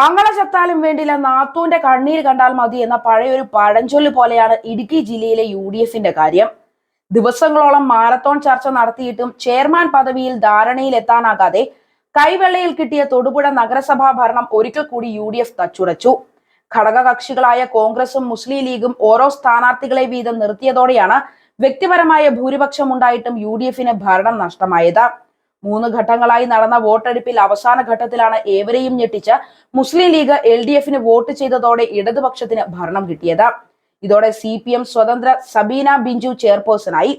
ആങ്ങള ചത്താലും വേണ്ടില്ല നാത്തൂന്റെ കണ്ണീര് കണ്ടാൽ മതി എന്ന പഴയൊരു പഴഞ്ചൊല്ല് പോലെയാണ് ഇടുക്കി ജില്ലയിലെ യു ഡി എഫിന്റെ കാര്യം. ദിവസങ്ങളോളം മാരത്തോൺ ചർച്ച നടത്തിയിട്ടും ചെയർമാൻ പദവിയിൽ ധാരണയിൽ എത്താനാകാതെ കൈവെള്ളയിൽ കിട്ടിയ തൊടുപുഴ നഗരസഭാ ഭരണം ഒരിക്കൽ കൂടി യു ഡി എഫ് തച്ചുടച്ചു. ഘടകകക്ഷികളായ കോൺഗ്രസും മുസ്ലിം ലീഗും ഓരോ സ്ഥാനാർത്ഥികളെ വീതം നിർത്തിയതോടെയാണ് വ്യക്തിപരമായ ഭൂരിപക്ഷം ഉണ്ടായിട്ടും യു ഡി എഫിന് ഭരണം നഷ്ടമായത്. മൂന്ന് ഘട്ടങ്ങളായി നടന്ന വോട്ടെടുപ്പിൽ അവസാന ഘട്ടത്തിലാണ് ഏവരെയും ഞെട്ടിച്ച് മുസ്ലിം ലീഗ് എൽ ഡി എഫിന് വോട്ട് ചെയ്തതോടെ ഇടതുപക്ഷത്തിന് ഭരണം കിട്ടിയത്. ഇതോടെ സി പി എം സ്വതന്ത്ര സബീന ബിഞ്ചു ചെയർപേഴ്സണായി.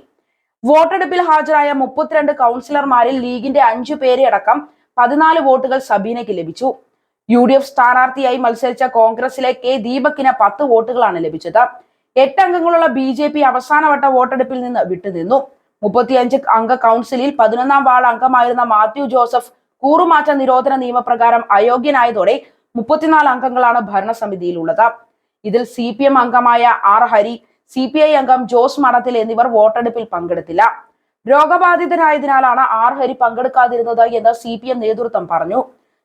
വോട്ടെടുപ്പിൽ ഹാജരായ മുപ്പത്തിരണ്ട് കൗൺസിലർമാരിൽ ലീഗിന്റെ അഞ്ചു പേരെ അടക്കം പതിനാല് വോട്ടുകൾ സബീനയ്ക്ക് ലഭിച്ചു. യു ഡി എഫ് സ്ഥാനാർത്ഥിയായി മത്സരിച്ച കോൺഗ്രസിലെ കെ ദീപക്കിന് പത്ത് വോട്ടുകളാണ് ലഭിച്ചത്. എട്ട് അംഗങ്ങളുള്ള ബി ജെ പി അവസാനവട്ട വോട്ടെടുപ്പിൽ നിന്ന് വിട്ടുനിന്നു. മുപ്പത്തിയഞ്ച് അംഗ കൗൺസിലിൽ പതിനൊന്നാം വാർഡ് അംഗമായിരുന്ന മാത്യു ജോസഫ് കൂറുമാറ്റ നിരോധന നിയമപ്രകാരം അയോഗ്യനായതോടെ മുപ്പത്തിനാല് അംഗങ്ങളാണ് ഭരണസമിതിയിലുള്ളത്. ഇതിൽ സി പി എം അംഗമായ R Hari C P I അംഗം ജോസ് മണത്തിൽ എന്നിവർ വോട്ടെടുപ്പിൽ പങ്കെടുത്തില്ല. രോഗബാധിതനായതിനാലാണ് ആർ ഹരി പങ്കെടുക്കാതിരുന്നത് എന്ന് സി പി എം നേതൃത്വം പറഞ്ഞു.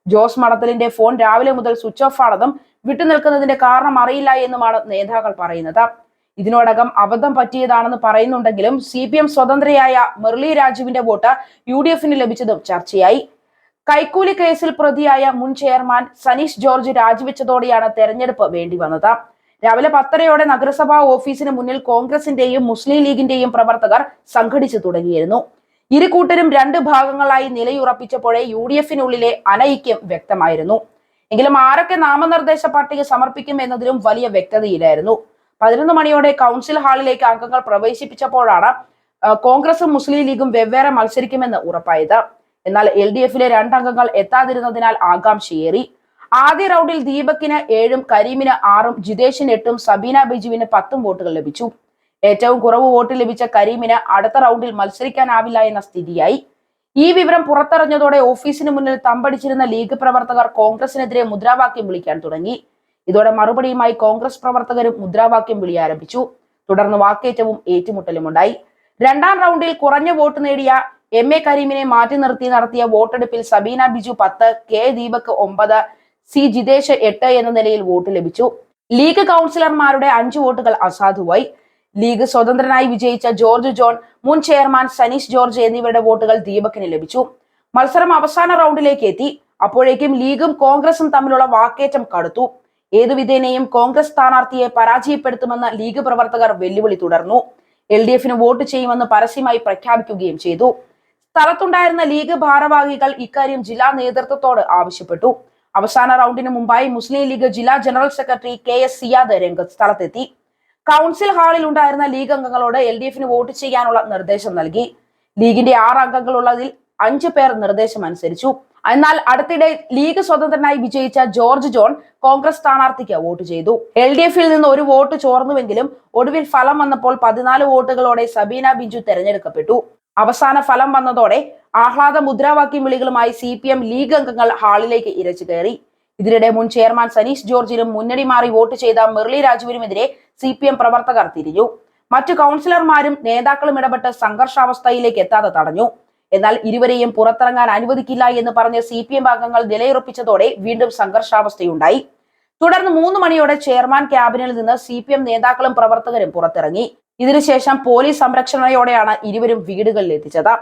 ജോസ് മണത്തലിന്റെ ഫോൺ രാവിലെ മുതൽ സ്വിച്ച് ഓഫ് ആണെന്നും വിട്ടുനിൽക്കുന്നതിന്റെ കാരണം അറിയില്ല എന്നുമാണ് നേതാക്കൾ പറയുന്നത്. ഇതിനോടകം അബദ്ധം പറ്റിയതാണെന്ന് പറയുന്നുണ്ടെങ്കിലും സി പി എം സ്വതന്ത്രയായ മുരളി രാജുവിന്റെ വോട്ട് യു ഡി എഫിന് ലഭിച്ചതും ചർച്ചയായി. കൈക്കൂലി കേസിൽ പ്രതിയായ മുൻ ചെയർമാൻ സനീഷ് ജോർജ് രാജിവെച്ചതോടെയാണ് തെരഞ്ഞെടുപ്പ് വേണ്ടി വന്നത് രാവിലെ പത്തരയോടെ നഗരസഭാ ഓഫീസിന് മുന്നിൽ കോൺഗ്രസിന്റെയും മുസ്ലിം ലീഗിന്റെയും പ്രവർത്തകർ സംഘടിച്ചു തുടങ്ങിയിരുന്നു. ഇരു കൂട്ടരും രണ്ട് ഭാഗങ്ങളായി നിലയുറപ്പിച്ചപ്പോഴേ യു ഡി എഫിനുള്ളിലെ അനൈക്യം വ്യക്തമായിരുന്നു. എങ്കിലും ആരൊക്കെ നാമനിർദ്ദേശ പട്ടിക സമർപ്പിക്കും എന്നതിലും വലിയ വ്യക്തതയില്ലായിരുന്നു. പതിനൊന്ന് മണിയോടെ കൗൺസിൽ ഹാളിലേക്ക് അംഗങ്ങൾ പ്രവേശിപ്പിച്ചപ്പോഴാണ് കോൺഗ്രസും മുസ്ലിം ലീഗും വെവ്വേറെ മത്സരിക്കുമെന്ന് ഉറപ്പായത്. എന്നാൽ എൽ ഡി എഫിലെ രണ്ടംഗങ്ങൾ എത്താതിരുന്നതിനാൽ ആകാംക്ഷയേറി. ആദ്യ റൗണ്ടിൽ ദീപക്കിന് ഏഴും കരീമിന് ആറും ജിതേഷിന് എട്ടും സബീന ബിജുവിന് പത്തും വോട്ടുകൾ ലഭിച്ചു. ഏറ്റവും കുറവ് വോട്ട് ലഭിച്ച കരീമിന് അടുത്ത റൗണ്ടിൽ മത്സരിക്കാനാവില്ല എന്ന സ്ഥിതിയായി. ഈ വിവരം പുറത്തറിഞ്ഞതോടെ ഓഫീസിന് മുന്നിൽ തമ്പടിച്ചിരുന്ന ലീഗ് പ്രവർത്തകർ കോൺഗ്രസിനെതിരെ മുദ്രാവാക്യം വിളിക്കാൻ തുടങ്ങി. ഇതോടെ മറുപടിയുമായി കോൺഗ്രസ് പ്രവർത്തകരും മുദ്രാവാക്യം വിളി ആരംഭിച്ചു. തുടർന്ന് വാക്കേറ്റവും ഏറ്റുമുട്ടലുമുണ്ടായി രണ്ടാം റൗണ്ടിൽ കുറഞ്ഞ വോട്ട് നേടിയ എം എ കരീമിനെ മാറ്റി നിർത്തി നടത്തിയ വോട്ടെടുപ്പിൽ സബീന ബിജു പത്ത് കെ ദീപക് ഒമ്പത് സി ജിതേഷ് എട്ട് എന്ന നിലയിൽ വോട്ട് ലഭിച്ചു. ലീഗ് കൗൺസിലർമാരുടെ അഞ്ച് വോട്ടുകൾ അസാധുവായി. ലീഗ് സ്വതന്ത്രനായി വിജയിച്ച ജോർജ് ജോൺ മുൻ ചെയർമാൻ സനീഷ് ജോർജ് എന്നിവരുടെ വോട്ടുകൾ ദീപക്കിന് ലഭിച്ചു. മത്സരം അവസാന റൗണ്ടിലേക്ക് എത്തി. അപ്പോഴേക്കും ലീഗും കോൺഗ്രസും തമ്മിലുള്ള വാക്കേറ്റം കടുത്തു. ഏതു വിധേനയും കോൺഗ്രസ് സ്ഥാനാർത്ഥിയെ പരാജയപ്പെടുത്തുമെന്ന് ലീഗ് പ്രവർത്തകർ വെല്ലുവിളി തുടർന്നു. എൽ ഡി എഫിന് വോട്ട് ചെയ്യുമെന്ന് പരസ്യമായി പ്രഖ്യാപിക്കുകയും ചെയ്തു. സ്ഥലത്തുണ്ടായിരുന്ന ലീഗ് ഭാരവാഹികൾ ഇക്കാര്യം ജില്ലാ നേതൃത്വത്തോട് ആവശ്യപ്പെട്ടു. അവസാന റൗണ്ടിന് മുമ്പായി മുസ്ലിം ലീഗ് ജില്ലാ general secretary K S Siyad രംഗത്ത് സ്ഥലത്തെത്തി. കൗൺസിൽ ഹാളിൽ ഉണ്ടായിരുന്ന ലീഗ് അംഗങ്ങളോട് എൽ ഡി എഫിന് വോട്ട് ചെയ്യാനുള്ള നിർദ്ദേശം നൽകി. ലീഗിന്റെ ആറ് അംഗങ്ങളുള്ളതിൽ അഞ്ചു പേർ നിർദ്ദേശം അനുസരിച്ചു എന്നാൽ അടുത്തിടെ ലീഗ് സ്വതന്ത്രനായി വിജയിച്ച ജോർജ് ജോൺ കോൺഗ്രസ് സ്ഥാനാർത്ഥിക്ക് വോട്ട് ചെയ്തു. എൽ ഡി എഫിൽ നിന്ന് ഒരു വോട്ട് ചോർന്നുവെങ്കിലും ഒടുവിൽ ഫലം വന്നപ്പോൾ പതിനാല് വോട്ടുകളോടെ സബീന ബിജു തെരഞ്ഞെടുക്കപ്പെട്ടു. അവസാന ഫലം വന്നതോടെ ആഹ്ലാദ മുദ്രാവാക്യം വിളികളുമായി സി പി എം ലീഗ് അംഗങ്ങൾ ഹാളിലേക്ക് ഇരച്ചു കയറി. ഇതിനിടെ മുൻ ചെയർമാൻ സനീഷ് ജോർജിനും മുന്നണി മാറി വോട്ട് ചെയ്ത മുരളി രാജുവിനുമെതിരെ സി പി എം പ്രവർത്തകർ തിരിഞ്ഞു. മറ്റു കൗൺസിലർമാരും നേതാക്കളും ഇടപെട്ട് സംഘർഷാവസ്ഥയിലേക്ക് എത്താതെ തടഞ്ഞു. എന്നാൽ ഇരുവരെയും പുറത്തിറങ്ങാൻ അനുവദിക്കില്ല എന്ന് പറഞ്ഞ സി പി എം അംഗങ്ങൾ നിലയുറപ്പിച്ചതോടെ വീണ്ടും സംഘർഷാവസ്ഥയുണ്ടായി. തുടർന്ന് മൂന്ന് മണിയോടെ ചെയർമാൻ ക്യാബിനിൽ നിന്ന് സി പി എം നേതാക്കളും പ്രവർത്തകരും പുറത്തിറങ്ങി. ഇതിനുശേഷം പോലീസ് സംരക്ഷണയോടെയാണ് ഇരുവരും വീടുകളിൽ എത്തിച്ചത്